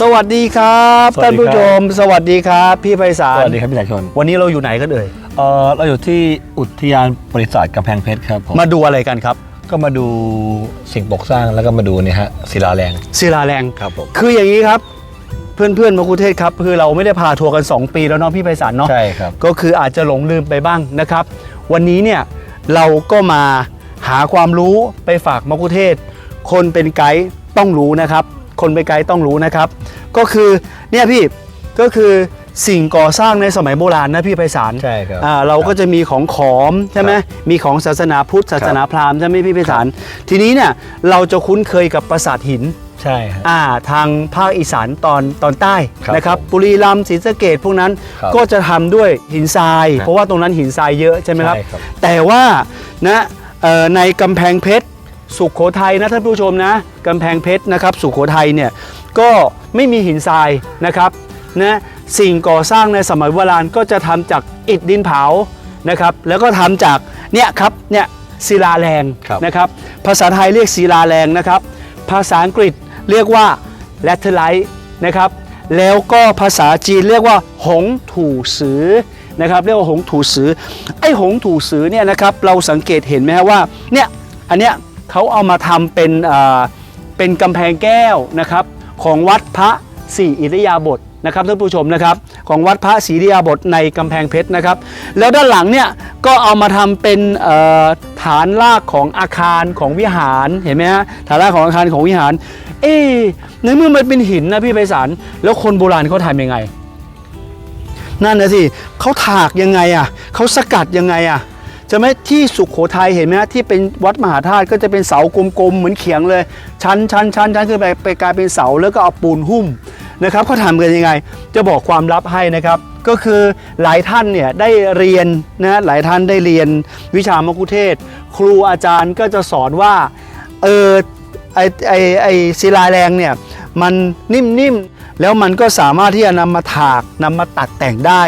สวัสดีครับสวัสดีครับ ท่านผู้ชม สวัสดีครับ พี่ไพศาสลวัสดีครับพี่สายชนวันนี้เราอยู่ไหนกันเอ่ยเอ่อเราอยู่ที่อุทยานบริษัทกำแพงเพชรครับผมมาดูอะไรกันครับก็มาดูสิ่งปลูกสร้างแล้วก็มาดูเนี่ยฮะศิลาแรงศิลาแรง ครับผม คืออย่างนี้ครับ เพื่อนๆมะกุเทศครับ คือเราไม่ได้พาทัวร์กัน 2 ปีแล้วเนาะพี่ไพศาลเนาะใช่ครับ ก็คืออาจจะหลงลืมไปบ้างนะครับ วันนี้เนี่ยเราก็มาหาความรู้ไปฝากมะกุเทศ คนเป็นไกด์ต้องรู้นะครับ คนเป็นไกด์ต้องรู้นะครับ ก็คือเนี่ยพี่ก็คือสิ่งก่อสร้างในสมัยโบราณนะพี่ไพศาลใช่ครับอ่าเราก็จะมีของขอมใช่ไหมมีของศาสนาพุทธศาสนาพราหมณ์ใช่ไหมพี่ไพศาลทีนี้เนี่ยเราจะคุ้นเคยกับปราสาทหินใช่ฮะอ่าทางภาคอีสานตอนตอนใต้ครับนะครับผมบุรีรัมย์ศรีสะเกดพวกนั้นครับก็จะทำด้วยหินทรายครับเพราะว่าตรงนั้นหินทรายเยอะใช่ไหมครับใช่ครับแต่ว่านะเอ่อในกำแพงเพชร สุขโขทัยนะท่านผู้ชมนะกำแพงเพชรนะครับ สุขโขทัยเนี่ยก็ไม่มีหินทรายนะครับนะสิ่งก่อสร้างในสมัยโบราณก็จะทำจากอิฐดินเผานะครับ แล้วก็ทำจากเนี่ยครับเนี่ยศิลาแรงรนะครับภาษาไทยเรียกศิลาแรงนะครับ ภาษาอังกฤษเรียกว่า laterite นะครับแล้วก็ภาษาจีนเรียกว่า หงถูซือนะครับเรียกว่าหงถูซือไอ้หงถูซือเนี่ยนะครับเราสังเกตเห็นไหมว่าเนี่ยอันเนี้ย เขาเอามาทำเป็นเป็นกำแพงแก้วนะครับของวัดพระศรีอิริยาบถนะครับท่านผู้ชมนะครับของวัดพระศรีอิริยาบถในกำแพงเพชรนะครับ แล้วด้านหลังเนี่ยก็เอามาทำเป็นฐานรากของอาคารของวิหารเห็นไหมฮะฐานรากของอาคารของวิหาร เอ๊ในเมื่อมันเป็นหินนะพี่ไพศาลแล้วคนโบราณเขาทำยังไง นั่นนะสิเขาถากยังไงอะเขาสกัดยังไงอะ จะไหมที่สุขโขทัยเห็นไหมฮะที่เป็นวัดมหาธาตุก็จะเป็นเสากลมๆเหมือนเขียงเลย ชั้นชั้นชั้นชั้นขึ้นไปไปกลายเป็นเสาแล้วก็เอาปูนหุ้มนะครับเขาทำกันยังไง จะบอกความลับให้นะครับ ก็คือหลายท่านเนี่ยได้เรียนนะหลายท่านได้เรียนวิชามกุเทศ ครูอาจารย์ก็จะสอนว่าเออไอไอไอศิลาแรงเนี่ยมันนิ่มๆแล้วมันก็สามารถที่จะนำมาถากนำมาตัดแต่งได้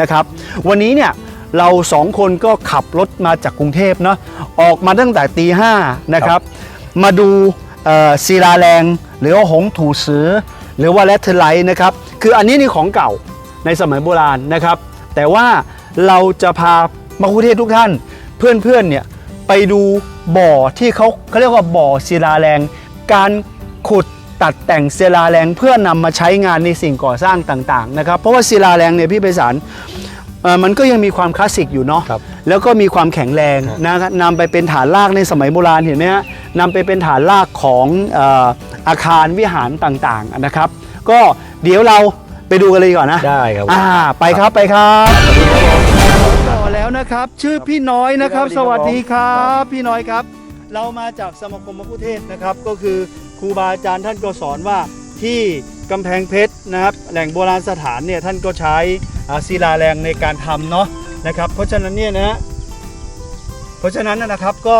นะครับ วันนี้เนี่ย เราสองคนก็ขับรถมาจากกรุงเทพเนาะออกมาตั้งแต่ตีห้านะครับ มาดูเอ่อศิลาแรง หรือว่าหงถูซือ หรือว่าแรทเทอร์ไลท์นะครับ คืออันนี้นี่ของเก่าในสมัยโบราณนะครับ แต่ว่าเราจะพามาคุเทศทุกท่านเพื่อนๆเนี่ยไปดูบ่อที่เขาเขาเรียกว่าบ่อศิลาแรง การขุดตัดแต่งศิลาแรงเพื่อนำมาใช้งานในสิ่งก่อสร้างต่างๆนะครับ เพราะว่าศิลาแรงเนี่ยพี่ไพศาลเอ่อ มันก็ยังมีความคลาสสิกอยู่เนาะครับแล้วก็มีความแข็งแรงครับนะครับนำไปเป็นฐานรากในสมัยโบราณเห็นไหมฮะนำไปเป็นฐานรากของเอ่ออาคารวิหารต่างๆนะครับ ก็เดี๋ยวเราไปดูกันเลยดีก่อนนะได้ครับอ่าไปครับไปครับต่อแล้วนะครับ ชื่อพี่น้อยนะครับสสวัวัสสดีดีคครัรับ พี่น้อยครับ เรามาจากสมาคมมะคุเทศนะครับ ก็คือครูบาอาจารย์ท่านก็สอนว่าที่กำแพงเพชรนะครับ แหล่งโบราณสถานเนี่ยท่านก็ใช้อ่า ศิลาแรงในการทำเนาะนะครับ เพราะฉะนั้นเนี่ยนะฮะเพราะฉะนั้นนะครับก็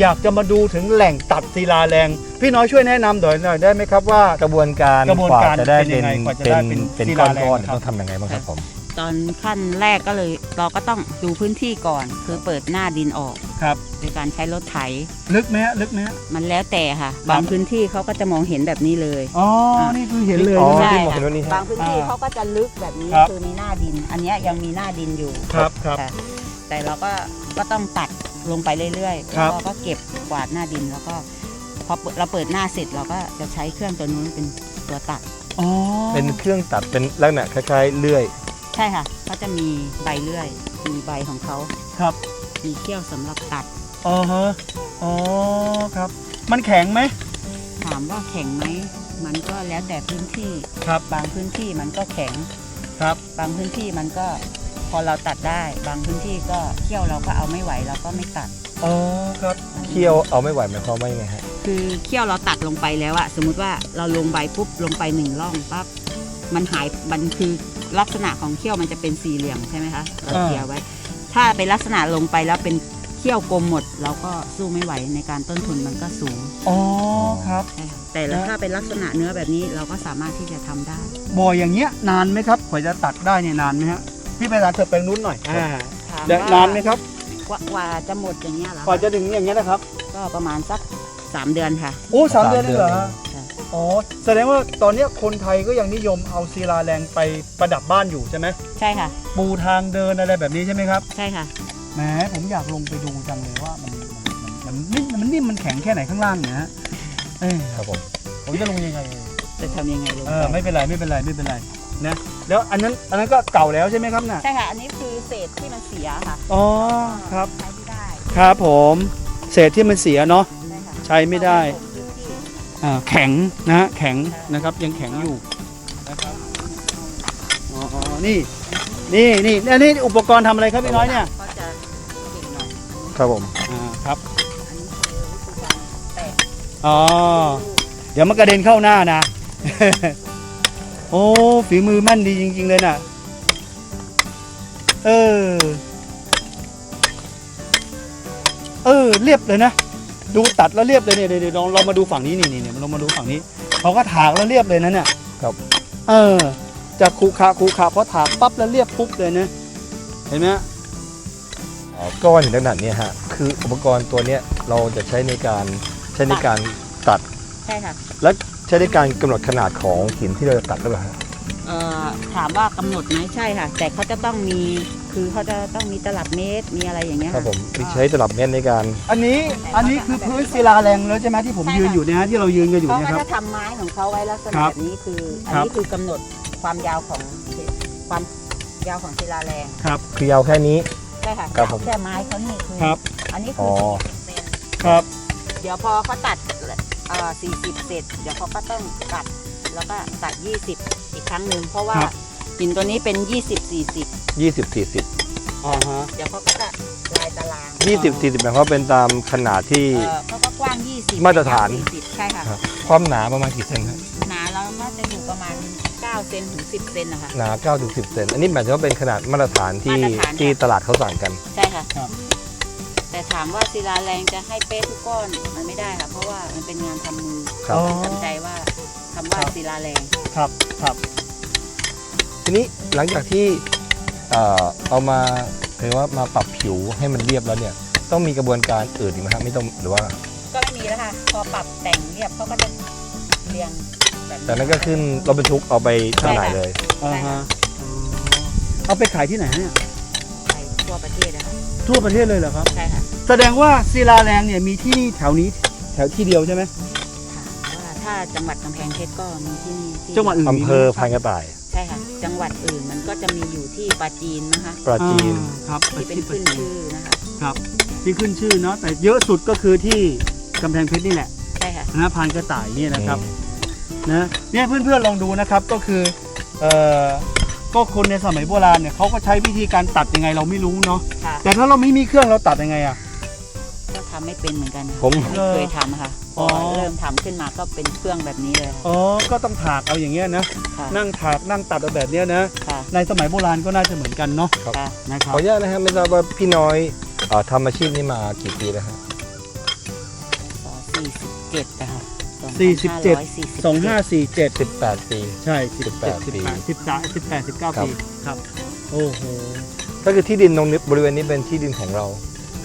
อยากจะมาดูถึงแหล่งตัดศิลาแรง พี่น้อยช่วยแนะนำหน่อยหน่อยได้ไหมครับว่ากระบวนการกระบวนการว่าจะได้เป็นยังไงกว่าจะได้เป็นเป็นศิก้ลาอนแรงก้อนครับต้องทำยังไงบ้างครับผม ตอนขั้นแรกก็เลย เราก็ต้องดูพื้นที่ก่อน คือเปิดหน้าดินออกครับโดยการใช้รถไถ ลึกไหมฮะลึกไหมฮะ มันแล้วแต่ค่ะ บางพื้นที่เขาก็จะมองเห็นแบบนี้เลย อ๋อ นี่คือเห็นเลยอ๋อใช่ไหมที่มองเห็นว่านี่ฮะบางพื้นที่อ่าเขาก็จะลึกแบบนี้ครับคือมีหน้าดิน อันเนี้ยยังมีหน้าดินอยู่ครับครับค่ะแต่เราก็ก็ต้องตัดลงไปเรื่อยๆครัแล้วบก็ก็เก็บกวาดหน้าดินแล้วก็พอเปิดเราเปิดหน้าเสร็จเราก็จะใช้เครื่องตัวนู้นเป็นตัวตัด อ๋อเป็นเครื่องตัดเป็นลักษณะคล้ายๆเลื่อย ใช่ค่ะเขาจะมีใบเลื่อย มีใบของเขา ครับ มีเขี้ยวสำหรับตัด อ๋อฮะ อ๋อครับ มันแข็งไหม ถามว่าแข็งไหม มันก็แล้วแต่พื้นที่ ครับ บางพื้นที่มันก็แข็ง ครับ บางพื้นที่มันก็พอเราตัดได้ บางพื้นที่ก็เขี้ยวเราก็เอาไม่ไหวเราก็ไม่ตัด อ๋อครับ เคี่ยวเอาไม่ไหวหมายความว่ายังไงฮะ คือเขี้ยวเราตัดลงไปแล้วอะสมมุติว่าเราลงใบปุ๊บลงไปหนึ่งร่องปั๊บมันหายมันคือ ลักษณะของเขี้ยวมันจะเป็นสี่เหลี่ยมใช่ไหมคะเราเกี่ยวไว้ ถ้าเป็นลักษณะลงไปแล้วเป็นเขี้ยวกลมหมด เราก็สู้ไม่ไหวในการต้นทุนมันก็สูงอ๋อครับ ใช่ค่ะแต่แล้วถ้าเป็นลักษณะเนื้อแบบนี้เราก็สามารถที่จะทำได้ บ่ออย่างเงี้ยนานไหมครับกว่าจะตัดได้เนี่ยนานไหมฮะพี่ไปสารเถิดไปนู้นหน่อยอ่าถามเดี๋ยวว่านานไหมครับกว่ากว่าจะหมดอย่างเงี้ยเหรอกว่าจะถึงอย่างเงี้ยนะครับก็ประมาณสักสามเดือนค่ะ โอ้สามเดือนเลยเหรอฮะค่ะโอ๋อ แสดงว่าตอนเนี้ยคนไทยก็ยังนิยมเอาศิลาแรงไปประดับบ้านอยู่ใช่ไหมใช่ค่ะ ปูทางเดินอะไรแบบนี้ใช่ไหมครับใช่ค่ะ แหมผมอยากลงไปดูจังเลยว่ามันมันมันมันมันนิ่มมันแข็งแค่ไหนข้างล่างเนี่ยฮะเอ้ยครับผมผมจะลงยังไงจะทำยังไงลงเอไปอไม่เป็นไรไม่เป็นไรไม่เป็นไรนะแล้วอันนั้นอันนั้นก็เก่าแล้วใช่ไหมครับน่ะใช่ค่ะ อันนี้คือเศษที่มันเสียค่ะอ๋อครับ ใช้ไม่ได้ครับผม เศษที่มันเสียเนาะ ใช่ค่ะใช้ไม่ได้เอาว้ผมพื้นที่อ่า แข็งนะฮะแข็งนะครับยังแข็งอยู่นะครับอ๋ออ๋อนี่นี่นี่อันนี้อุปกรณ์ทำอะไรครับพี่น้อยเนี่ยก็จะเก่งหน่อยครับผมอ่าครับอันนี้คือวิธีการแตะอ๋อเดี๋ยวมันกระเด็นเข้าหน้านะ โอ้ฝีมือแม่นดีจริง ๆ เลยน่ะ เออ เออเรียบเลยนะ ดูตัดแล้วเรียบเลยเนี่ยเดี๋ยวเดี๋ยวลองเรามาดูฝั่งนี้นี่นี่นี่เรามาดูฝั่งนี้เขาก็ถากแล้วเรียบเลยนะเนี่ยครับ เออจากคูขาคูขาพอถากปั๊บแล้วเรียบปุ๊บเลยนะเห็นไหมฮะก้อนหินขนาดเนี้ยฮะคืออุปกรณ์ตัวเนี้ยเราจะใช้ในการใช้ในการตัดใช่ค่ะและใช้ในการกำหนดขนาดของหินที่เราจะตัดหรือเปล่าฮะเอ่อ ถามว่ากำหนดไหมใช่ค่ะ แต่เขาจะต้องมีคือเขาจะต้องมีตลับเมตรมีอะไรอย่างเงี้ยครับค่ะผมมีใช้ตลับเมตรในการ อันนี้อันนี้คือพื้นศิลาแรงแล้วใช่ไหมที่ผมยืนอยู่เนี่ยฮะที่เรายืนกันอยู่เขาเนี่ยก็ครับจะทำไม้ของเขาไว้ลักษณะครับแบบนี้คือ อันครับนี้คือกำหนดความยาวของความยาวของศิลาแรงครับ คือยาวแค่นี้ใช่ค่ะครับผมแค่ไม้เขานี่คือครับ อันนี้อ๋คืออ40เซนครับ เดี๋ยวพอเขาตัดเอ่อ40เสร็จเดี๋ยวเขาก็ต้องตัดแล้วก็ตัด20อี กครั้งหนึ่งเพราะว่าครับ หินตัวนี้เป็น 20 40 20 40อ๋อฮะ เดี๋ยวเขาก็จะลายตาราง20 40หมายความว่าเป็นตามขนาดที่ เอ่อเขาก็กว้าง 20มาตรฐานยว40ใช่ค่ะ ครับความหนาประมาณกี่เซนครับหนาแล้วน่าจะอยู่ประมาณ 9 เซนถึง 10 เซนนะคะ หนา9ถึง10เซนอันนี้หมายถึงว่าเป็นขนาดมาตรฐานที่มาตรฐานที่ตลาดเขาสั่งกัน ใช่ค่ะ ครับ แต่ถามว่าศิลาแรงจะให้เป๊ะทุกก้อนมันไม่ได้ค่ะ เพราะว่ามันเป็นงานทำมือครับ อ๋อสนใจว่าคำว่าครับศิลาแรง ครับครับ ทีนี้หลังจากที่เอ่อเอามาเรียกว่ามาปรับผิวให้มันเรียบแล้วเนี่ยต้องมีกระบวนการอื่นอีกไหมครับไม่ต้องหรือว่า ก็ไม่มีแล้วค่ะพอปรับแต่งเรียบเขาก็จะเรียงแบบแต่นั้นก็ขึ้นรถบรรทุกเอาไปจำหน่ายเลยอ่าฮะอ๋อเอาไปขายที่ไหนฮะเนี่ยไปทั่วประเทศนะคะทั่วประเทศเลยเหรอครับ ใช่ค่ะแสดงว่าศิลาแรงเนี่ยมีที่นี่แถวนี้แถวที่เดียวใช่ไหมค่ะว่าถ้าจังหวัดกำแพงเพชรก็มีที่นี่ที่ จังหวัดอื่นอำมีไหม เภอพานกระต่ายใช่ค่ะจั งหวัดอื่นมันก็จะมีอยู่ที่ปราจีนนะคะปราจีน อ่าครับที่เป็นที่ขึ้นปราจีชื่อนะคะ ครับที่ขึ้นชื่อเนาะแต่เยอะสุดก็คือที่กำแพงเพชรนี่แหละใช่ค่ะนะพานกระต่ายนี่นะครับนะเนี่ยเพื่อนๆลองดูนะครับก็คือเอ่อก็คนในสมัยโบราณเนี่ยเขาก็ใช้วิธีการตัดยังไงเราไม่รู้เนาะค่ะแต่ถ้าเราไม่มีเครื่องเราตัดยังไงอะ ก็ทำไม่เป็นเหมือนกันค่ะผม ไม่เคยทำอะค่ะ พอ๋ออเริ่มทำขึ้นมาก็เป็นเครื่องแบบนี้เลยค่ะ อ๋อ ก็ต้องถากเอาอย่างเงี้ยนะ ค่ะนั่งถากนั่งตัดเอาแบบเนี้ยนะ ค่ะ ในสมัยโบราณก็น่าจะเหมือนกันเนาะครับ ค่ะ นะคขรัอบ อนุญาตนะครับไม่ทราบว่าพี่น้อยเอ่อทำอาชีพนี้มากี่ปีแล้วฮะสี่สิบเจ็ดนะคะสองห้าสี่เจ็ด18 ปี ใช่สิบ18แปดสิบปีแปดสิบสามสิบแปดสิบเก้าครับปี ครับ โอ้โห ก็คือที่ดินตรงนี้บริเวณนี้เป็นที่ดินของเรา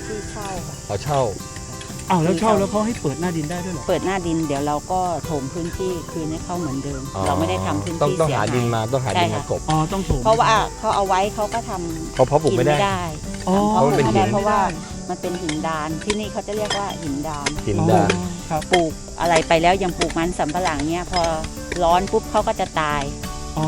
ที่เช่าค่ะ เราเช่า อ้าวแล้วเช่าแล้วเขาให้เปิดหน้าดินได้ด้วยเหรอ เปิดหน้าดินเดี๋ยวเราก็ถมพื้นที่คืนให้เขาเหมือนเดิม อ๋อเราไม่ได้ทำพื้นต้องที่ต้องเสียหาหาย ดินมาต้องหาดินใช่มาค่ะ กบอ๋อต้องถูกเพราะว่าเขาเอาไว้เขาก็ทำเพราะเพราะปลูกกินไม่ได้ไม่ได้อ๋อทำเพราะมันเป็นไม่ได้หินเพราะว่ามันเป็นหินดานที่นี่เขาจะเรียกว่าหินดาน หินอ๋อดาน ครับปลูกอะไรไปแล้วยังปลูกมันสำปะหลังเนี่ยพอร้อนปุ๊บเขาก็จะตาย อ๋อ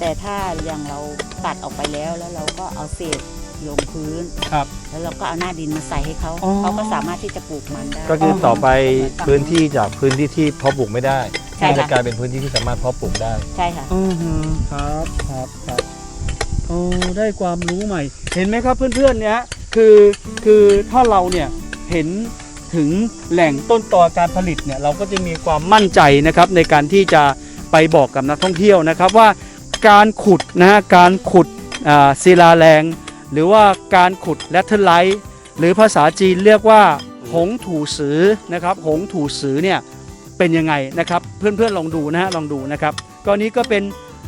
แต่ถ้าอย่างเราตัดออกไปแล้วแล้วเราก็เอาเศษ ลงพื้น ครับ แล้วเราก็เอาหน้าดินมาใส่ให้เขาอ๋อ เขาก็สามารถที่จะปลูกมันได้ ก็คือต่อไปอ๋อพื้นที่จากพื้นที่ที่เพาะปลูกไม่ได้ใช่ก็จะค่ะกลายเป็นพื้นที่ที่สามารถเพาะปลูกได้ ใช่ค่ะ อือฮึครับครับครับโอ้ได้ความรู้ใหม่ เห็นไหมครับเพื่อนๆเนี่ยคือคือถ้าเราเนี่ยเห็นถึงแหล่งต้นตอการผลิตเนี่ยเราก็จะมีความมั่นใจนะครับในการที่จะไปบอกกับนักท่องเที่ยวนะครับว่าการขุดนะฮะการขุดอ่าศิลาแรง หรือว่าการขุดแลทเทอร์ไลท์หรือภาษาจีนเรียกว่าหงถูสือนะครับหงถูสือเนี่ยเป็นยังไงนะครับเพื่อนๆลองดูนะฮะลองดูนะครับก็นี้ก็เป็น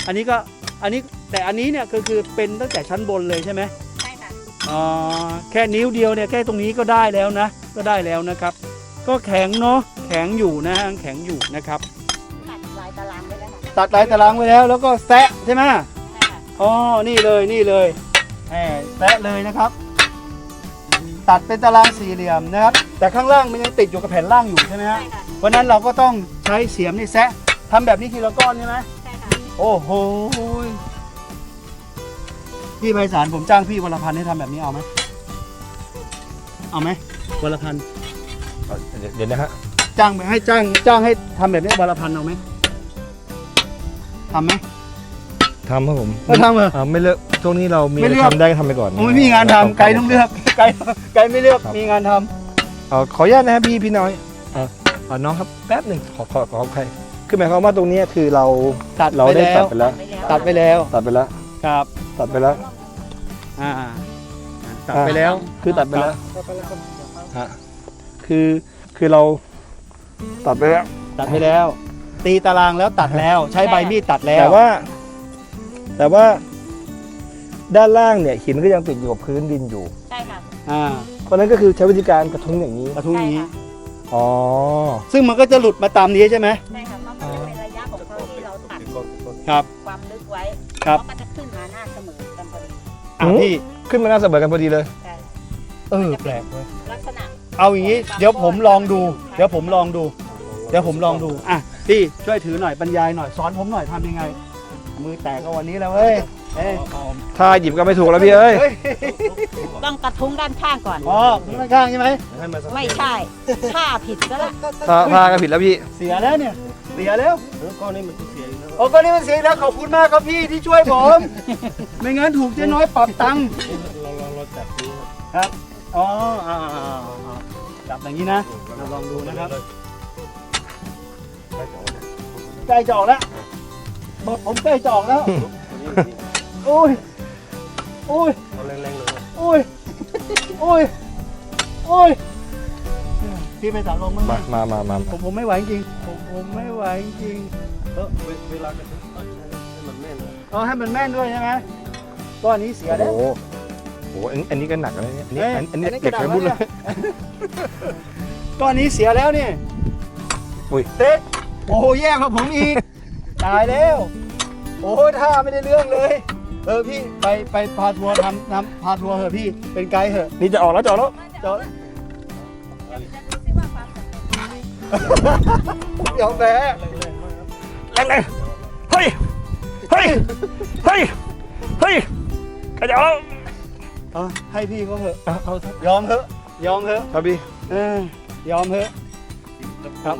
อันนี้ก็อันนี้แต่อันนี้เนี่ยก็คือเป็นตั้งแต่ชั้นบนเลยใช่ไหมใช่ค่ะอ่าแค่นิ้วเดียวเนี่ยแค่ตรงนี้ก็ได้แล้วนะก็ได้แล้วนะครับ ก็แข็งเนาะแข็งอยู่นะฮะแข็งอยู่นะครับ ตัดตัดลายตารางไว้แล้ว แล้วก็แซะใช่ไหมใช่ค่ะอ๋อนี่เลยนี่เลย แหมแซะเลยนะครับ ตัดเป็นตารางสี่เหลี่ยมนะครับ แต่ข้างล่างมันยังติดอยู่กับแผ่นล่างอยู่ใช่ไหมฮะใช่ค่ะเพราะฉะนั้นเราก็ต้องใช้เสียมนี่แซะทำแบบนี้ทีละก้อนใช่ไหมใช่ค่ะโอ้โหพี่ไพศาลผมจ้างพี่วรพันธ์ให้ทำแบบนี้เอาไหมเอาไหมวรพันธ์เอาเดี๋ยวเดี๋ยวนะฮะจ้างไปให้จ้าง จ้างให้ทำแบบนี้วรพันธ์เอาไหมทำไหมทำครับผมไม่ทำเหรอ อ่าไม่เลือก ช่วงนี้เรามีไม่อะไรเลือก ทำได้ก็ทำไปก่อนโอ้ไม่มีงานทำไกด์ต้องเลือกไกด์ไกด์ไม่เลือกมีงานทำเอาขออนุญาตนะครับพี่พี่น้อยเออเอาน้องครับแป๊บหนึ่งขอขอขอใครคือหมายความว่าตรงเนี้ยคือเราตัดเราไปได้แล้ตัดวไปแล้ว ตัดไปแล้วตัดไปแล้ว ครับตัดไปแล้ว อ่าตัดไปแล้ว คือตัดไปแล้วฮะคือคือเราตัดไปแล้ว ตัดไปแล้ว ตีตารางแล้วตัดแล้ว ใช้ใบมีดตัดแล้วแต่ว่า แต่ว่า ด้านล่างเนี่ยหินก็ยังติดอยู่กับพื้นดินอยู่ ใช่ค่ะ อ่าเพราะฉะนั้นก็คือใช้วิธีการกระทุ้งอย่างนี้กระทุ้งอย่างนี้ อ๋อซึ่งมันก็จะหลุดมาตามนี้ใช่ไหมใช่ค่ะเพราะมันจะเป็นระยะของเขาที่เราตัดครับ ความลึกไว้ครับเขาก็จะขึ้นมาหน้าเสมอกันพอดีอะพี่ขึ้นมาหน้าเสมอกันพอดีเลย ใช่เออแปลกเว้ยลักษณะเอาอย่างนี้เดี๋ยวผมลองดู เดี๋ยวผมลองดู เดี๋ยวผมลองดูอะพี่ช่วยถือหน่อยบรรยายหน่อยสอนผมหน่อยทำยังไง มือแตกก็วันนี้แล้วเว้ย เอ้ยถ้าหยิบก็ไม่ถูกแล้วพี่เอ้ยเฮ้ย ต้องกระทุ้งด้านข้างก่อน อ๋อข้างข้างๆใช่ไหมไม่ใช่ถ้าผิดก็ละถ้าถ้าก็ผิดแล้วพี่ เสียแล้วเนี่ย เสียแล้วก้อนนี้มันเสียแล้วโอ้ก้อนนี้มันเสียแล้วขอบคุณมากครับพี่ที่ช่วยผม ไม่งั้นถูกเจ๊น้อยปรับตังค์ครับ อ๋ออ่าอ่าอ่าอ่าจับอย่างนี้นะ เราลองดูนะครับใกล้จะออกแล้วบอกผมใกล้จะออกแล้ว โอ้ยโอ้ยโอ้ยโอ้ยโอ้ยพี่ไปตัดลงมั้างไหมมามามามาผมผมไม่ไหวจริงผมผมไม่ไหวจริงเออเวลาจะให้มันแม่นเออให้มันแม่นด้วยใช่ไหมก้อนนี้เสียโอ้แล้วโหโอ้โหอันนี้อันนี้ก็หนักแล้วเนี่ยอันนี้เอ้ยอันอันนี้อันนี้เด็กกระดาษไปบุญเลยก้อนนี้เสียแล้วนี่อุ้ยเต๊ะโอ้โหแย่กว่าผมอีกตายแล้ว โอ้ยท่าไม่ได้เรื่องเลย เออพี่ไปไปพาทัวร์ทำทำพาทัวร์เถอะพี่เป็นไกด์เถอะ นี่จะออกแล้วจะออกแล้ว จอดยอมแพ้แรงแรงเฮ้ย เฮ้ย เฮ้ย เฮ้ยใครจะเอาเออให้พี่เขาเถอะเอาเอายอมเถอะยอมเถอะครับพี่ เออยอมเถอะครับ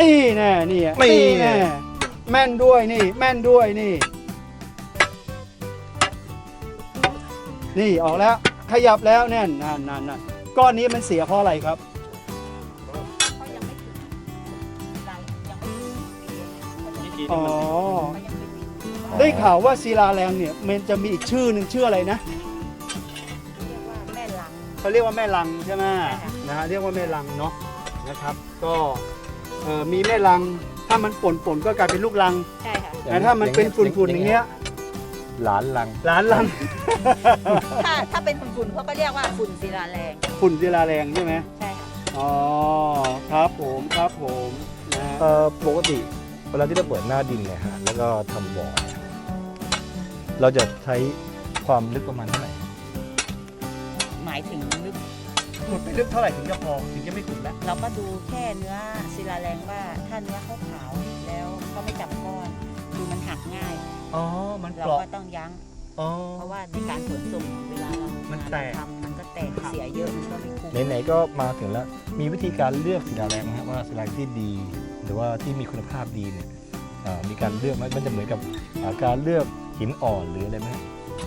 นี่แน่นี่อะนี่แน่แม่นด้วยนี่ แม่นด้วยนี่ นี่ออกแล้วขยับแล้วแน่นนั่นนั่นนั่นก้อนนี้มันเสียเพราะอะไรครับ เขายังไม่ถึงเรายังไม่ถึงอ๋อ เขายังไม่ถึงได้ข่าวว่าศิลาแรงเนี่ยมันจะมีอีกชื่อหนึ่งชื่ออะไรนะเรียกว่าแม่ลัง เขาเรียกว่าแม่ลังใช่ไหมใช่ค่ะ นะฮะเรียกว่าแม่ลังเนาะนะครับ ก็เอ่อมีแม่ลังถ้ามันป่นป่นๆก็กลายเป็นลูกลังใช่ค่ะแต่ถ้ามันเป็นฝุ่นๆอย่างเงี้ย หลานลังหลานลัง ถ้าถ้าเป็นฝุ่นๆเขาก็เรียกว่าฝุ่นศิลาแรง ฝุ่นศิลาแรงใช่ไหมใช่ค่ะ อ๋อครับผมครับผมนะฮะเอ่อปกติเวลาที่เราเปิดหน้าดินเนี่ยฮะแล้วก็ทำบ่อเนี่ยเราจะใช้ความลึกประมาณเท่าไหร่หมายถึงลึกขุดไปลึกเท่าไหร่ถึงจะพอถึงจะไม่ขุดแล้ว เราก็ดูแค่เนื้อศิลาแรงว่าถ้าเนื้อเขาขาวแล้วเขาไม่จับก้อน คือมันหักง่าย อ๋อ มันเราเปราะก็ต้องยั้ง อ๋อ เพราะว่าในการขนส่งเวลาเรามันแตก ทำมันก็แตกเสียเยอะมันก็ไม่คุ้มไหนๆก็มาถึงแล้ว มีวิธีการเลือกศิลาแรงนะครับว่าศิลาแรงที่ดี หรือว่าที่มีคุณภาพดีเนี่ยเอ่อมีการเลือกไหมมันจะเหมือนกับอ่าการเลือกหินอ่อนหรืออะไรไหม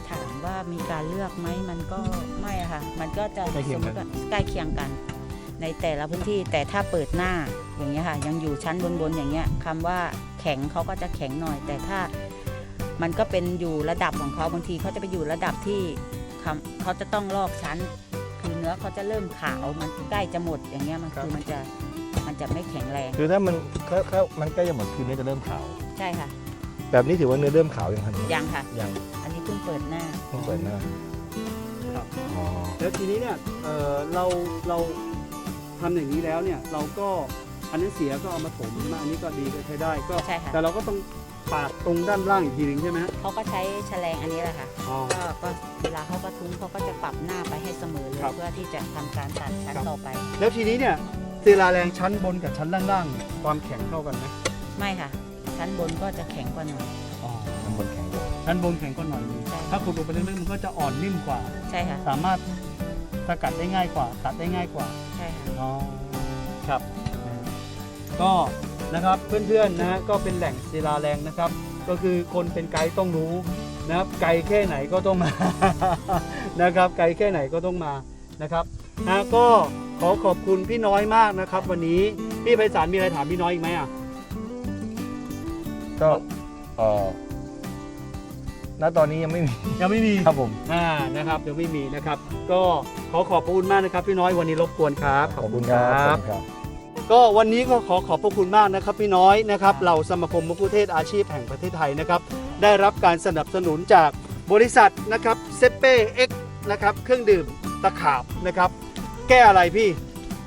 ถามว่ามีการเลือกไหมมันก็ไม่อะค่ะ มันก็จะใกล้เคียงกันสมมติว่าใกล้เคียงกัน ในแต่ละพื้นที่แต่ถ้าเปิดหน้าอย่างเงี้ยค่ะ ยังอยู่ชั้นบนๆอย่างเงี้ยคำว่าแข็งเขาก็จะแข็งหน่อย แต่ถ้ามันก็เป็นอยู่ระดับของเขาบางทีเขาจะไปอยู่ระดับที่คำเขาจะต้องลอกชั้น คือเนื้อเขาจะเริ่มขาวมันใกล้จะหมดอย่างเงี้ยมันคือมันจะมันจะไม่แข็งแรง คือถ้ามันถ้าถ้ามันใกล้จะหมดคือเนื้อจะเริ่มขาว ใช่ค่ะ แบบนี้ถือว่าเนื้อเริ่มขาวยังครับยังค่ะยังอันนี้เพิ่งเปิดหน้าเพิ่งเปิดหน้าครับอ๋อแล้วทีนี้เนี่ยเออเราเราทำอย่างนี้แล้วเนี่ยเราก็ อันนั้นเสียก็เอามาถมใช่ไหมอันนี้ก็ดีก็ใช้ได้ก็ ใช่ค่ะ แต่เราก็ต้องปาดตรงด้านล่างอีกทีหนึงใช่ไหมฮะเขาก็ใช้แฉลงอันนี้แหละค่ะ อ๋อ ก็ก็เวลาเขากระทุ้งเขาก็จะปรับหน้าไปให้เสมอเลยครับเพื่อที่จะทำการตัดชั้นครับ ต่อไป แล้วทีนี้เนี่ยศิลาแรงชั้นบนกับชั้นล่างๆเนี่ยความแข็งเท่ากันไหมไม่ค่ะ ชั้นบนก็จะแข็งกว่าหน่อย อ๋อน้ำบนแข็งกว่าชั้นบนแข็งกว่าหน่อยนึงใช่ ถ้าขุดลงไปลึกๆมันก็จะอ่อนนิ่มกว่า ใช่ค่ะ สามารถสกัดได้ง่ายกว่า ตัดได้ง่ายกว่าใช่ค่ะ อ๋อครับนะฮะ ก็นะครับเพื่อนๆนะฮะก็เป็นแหล่งศิลาแรงนะครับ ก็คือคนเป็นไกด์ต้องรู้นะครับไกลแค่ไหนก็ต้องมานะครับไกลแค่ไหนก็ต้องมานะครับนะก็ขอขอบคุณพี่น้อยมากนะครับ วันนี้พี่ไพศาลมีอะไรถามพี่น้อยอีกไหมอะก็เอ่อณตอนนี้ยังไม่มียังไม่มีครับผมอ่านะครับยังไม่มีนะครับ ก็ขอขอบพระคุณมากนะครับ พี่น้อยวันนี้รบกวนครับ ขอบคุณครับ ก็วันนี้ก็ขอขอบพระคุณมากนะครับพี่น้อยนะครับเหล่าสมาคมมะกุเทศอาชีพแห่งประเทศไทยนะครับได้รับการสนับสนุนจากบริษัทนะครับเซเป้เอ็กนะครับเครื่องดื่มตะขาบนะครับแก้อะไรพี่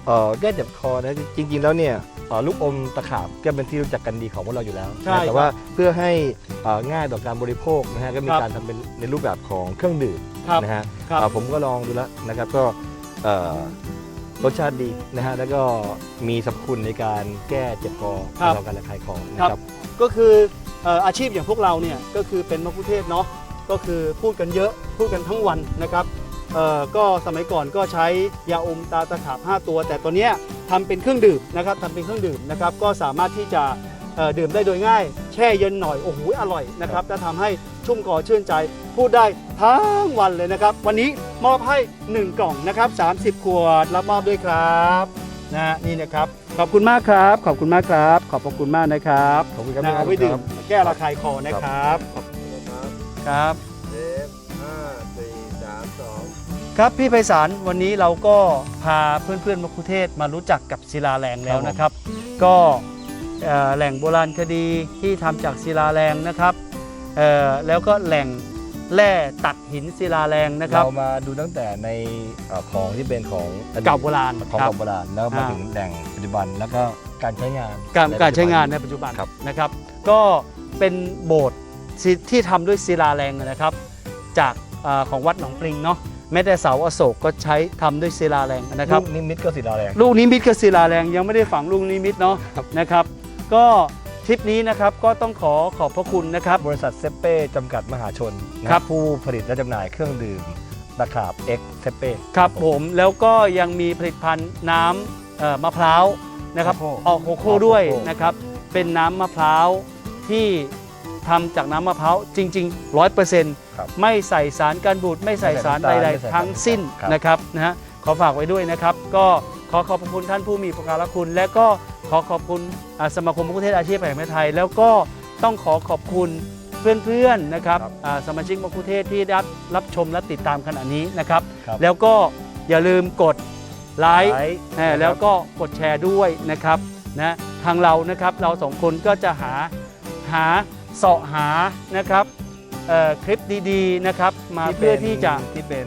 เอ่อแก้เจ็บคอนะจริง ๆ แล้วเนี่ยเอ่อลูกอมตะขาบก็เป็นที่รู้จักกันดีของพวกเราอยู่แล้วใช่นะแต่ว่าเพื่อให้เอ่อง่ายต่อการบริโภคนะฮะก็มีครับ การทำเป็นในรูปแบบของเครื่องดื่มครับ นะฮะครับ เอ่อผมก็ลองดูแล้วนะครับก็เอ่อ รสชาติดีนะฮะแล้วก็มีสรรพคุณในการแก้เจ็บคอครับบรรเทาการระคายคอนะครัครับบก็คือเอ่ออาชีพอย่างพวกเราเนี่ยก็คือเป็นมะกุเทศเนาะก็คือพูดกันเยอะพูดกันทั้งวันนะครับเอ่อก็สมัยก่อนก็ใช้ยาอมตาตะขาบ5ตัว แต่ตัวเนี้ยทำเป็นเครื่องดื่มนะครับทำเป็นเครื่องดื่มนะครับก็สามารถที่จะเอ่อดื่มได้โดยง่าย แช่เย็นหน่อยโอ้โหอร่อยนะครับและทำให้ชุ่มคอชื่นใจพูดได้ทั้งวันเลยนะครับ วันนี้ มอบให้ 1 กล่องนะครับ 30 ขวดรับมอบด้วยครับนะนี่นะครับ ขอบคุณมากครับ ขอบคุณมากครับ ขอบพระคุณมากนะครับขอบคุณครับนะเอาไว้ดื่คมรับแก้ระคายคอนะครับขอบคุณครับเอฟห้าสี่สามสองครับพี่ไพศาลวันนี้เราก็พาเพื่อนๆมะคุเทศมารู้จักกับศิลาแรงแล้วนะครับ ก็เอ่อแหล่งโบราณคดีที่ทำจากศิลาแรงนะครับเอ่อแล้วก็แหล่ง แร่ตัดหินศิลาแรงนะครับ เรามาดูตั้งแต่ในเอ่อของที่เป็นของอดีตเก่าโบราณของครับเก่าโบราณแล้วมาอ่า ถึงแหล่งปัจจุบันแล้วก็การใช้งานการในการใช้งานในปัจจุบัปัจจุบันครับ นะครับ ก็เป็นโบสถ์ที่ที่ทำด้วยศิลาแรงนะครับ จากอาของวัดหนองปริงเนาะแม้แต่เสาอโศกก็ใช้ทำด้วยศิลาแรงนะครับ ลูกนิมิตก็ศิลาแรง ลูกนิมิตกับศิลาแรงยังไม่ได้ฝังลูกนิมิตเนาะครับนะครับ ก็ ทริปนี้นะครับก็ต้องขอขอบพระคุณนะครับ บริษัทเซเป้จำกัดมหาชนนะครับ ผู้ผลิตและจำหน่ายเครื่องดื่มตะขาบเอ็กเซเป้ครับผมแล้วก็ยังมีผลิตภัณฑ์น้ำเอ่อมะพร้าวนะครับโคโค่ออกโคโค่ด้วยโคโค่นะครับ เป็นน้ำมะพร้าวที่ทำจากน้ำมะพร้าวจริง ๆ 100%ครับไม่ใส่สารกันบูดไม่ใส่สารไม่ใดใส่น้ำตาลไม่ใส่ๆทั้งสิ้นครับนะครับนะฮะขอฝากไว้ด้วยนะครับ ก็ขอขอบพระคุณท่านผู้มีประการคุณและก็ ขอขอบคุณอ่าสมาคมมะกุเทศอาชีพแห่งประเทศไทย แล้วก็ต้องขอขอบคุณเพื่อนๆนะครับอ่าสมาชิกมะกุเทศที่รับรับชมและติดตามขณะนี้นะครับครับแล้วก็อย่าลืมกดไลค์ไลค์เอ่อแล้วก็กดแชร์ด้วยนะครับนะทางเรานะครับเราสองคนก็จะหาหาเสาะหานะครับเอ่อคลิปดีๆนะครับมาเพื่อที่จะที่เป็น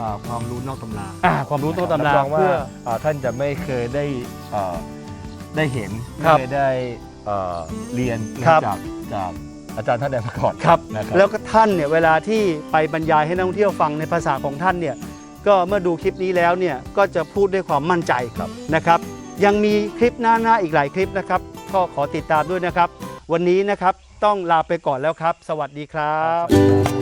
อ่าความรู้นอกตำราอ่าความรู้ตัวตำราบรองว่าเพื่ออ่าท่านจะไม่เคยได้อ่า ได้เห็นครับไม่เคยได้อ่าเรียนครับ จากจากอาจารย์ท่านใดมาก่อนครับ นะครับ แล้วก็ท่านเนี่ยเวลาที่ไปบรรยายให้นักท่องเที่ยวฟังในภาษาของท่านเนี่ยก็เมื่อดูคลิปนี้แล้วเนี่ยก็จะพูดด้วยความมั่นใจครับ นะครับ ยังมีคลิปหน้า ๆ อีกหลายคลิปนะครับ ก็ขอติดตามด้วยนะครับ วันนี้นะครับต้องลาไปก่อนแล้วครับ สวัสดีครับ